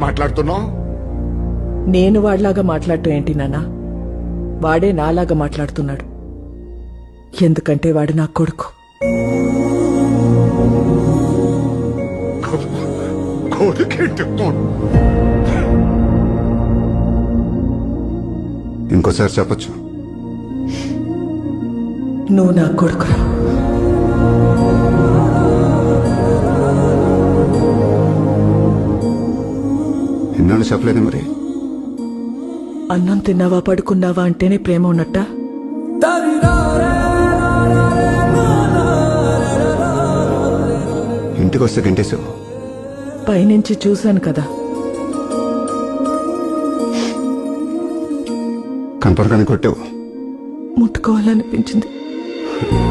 మాట్లాడుతున్నావు? నేను వాడిలాగా మాట్లాడటం ఏంటి నాన్నా? వాడే నాలాగా మాట్లాడుతున్నాడు. ఎందుకంటే వాడు నా కొడుకు. ఇంకోసారి చెప్పొచ్చు. నువ్వు నా కొడుకురా. ఎన్నాళ్ళు చెప్పలేదు మరి. అన్నం తిన్నావా పడుకున్నావా అంటేనే ప్రేమ ఉన్నట్టా? ఇంటికి వస్తే గంటేసావు పైనుంచి చూశాను కదా. కనపడగానే కొట్టావు. ముట్టుకోవాలనిపించింది.